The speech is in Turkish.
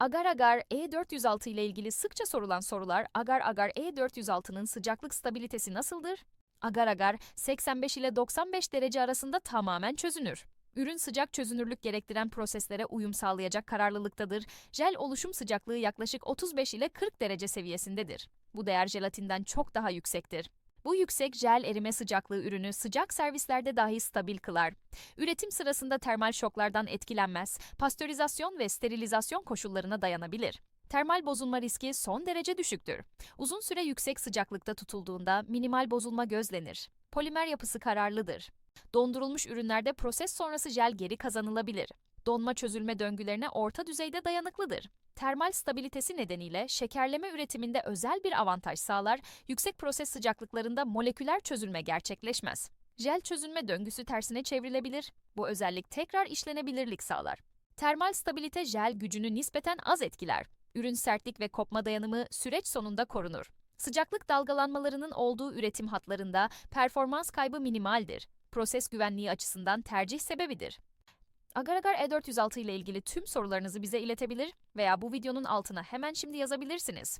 Agar Agar E406 ile ilgili sıkça sorulan sorular Agar Agar E406'nın sıcaklık stabilitesi nasıldır? Agar Agar 85 ile 95 derece arasında tamamen çözünür. Ürün sıcak çözünürlük gerektiren proseslere uyum sağlayacak kararlılıktadır. Jel oluşum sıcaklığı yaklaşık 35 ile 40 derece seviyesindedir. Bu değer jelatinden çok daha yüksektir. Bu yüksek jel erime sıcaklığı ürünü sıcak servislerde dahi stabil kılar. Üretim sırasında termal şoklardan etkilenmez, pastörizasyon ve sterilizasyon koşullarına dayanabilir. Termal bozulma riski son derece düşüktür. Uzun süre yüksek sıcaklıkta tutulduğunda minimal bozulma gözlenir. Polimer yapısı kararlıdır. Dondurulmuş ürünlerde proses sonrası jel geri kazanılabilir. Donma çözülme döngülerine orta düzeyde dayanıklıdır. Termal stabilitesi nedeniyle şekerleme üretiminde özel bir avantaj sağlar, yüksek proses sıcaklıklarında moleküler çözülme gerçekleşmez. Jel çözünme döngüsü tersine çevrilebilir. Bu özellik tekrar işlenebilirlik sağlar. Termal stabilite jel gücünü nispeten az etkiler. Ürün sertlik ve kopma dayanımı süreç sonunda korunur. Sıcaklık dalgalanmalarının olduğu üretim hatlarında performans kaybı minimaldir. Proses güvenliği açısından tercih sebebidir. Agar Agar E406 ile ilgili tüm sorularınızı bize iletebilir veya bu videonun altına hemen şimdi yazabilirsiniz.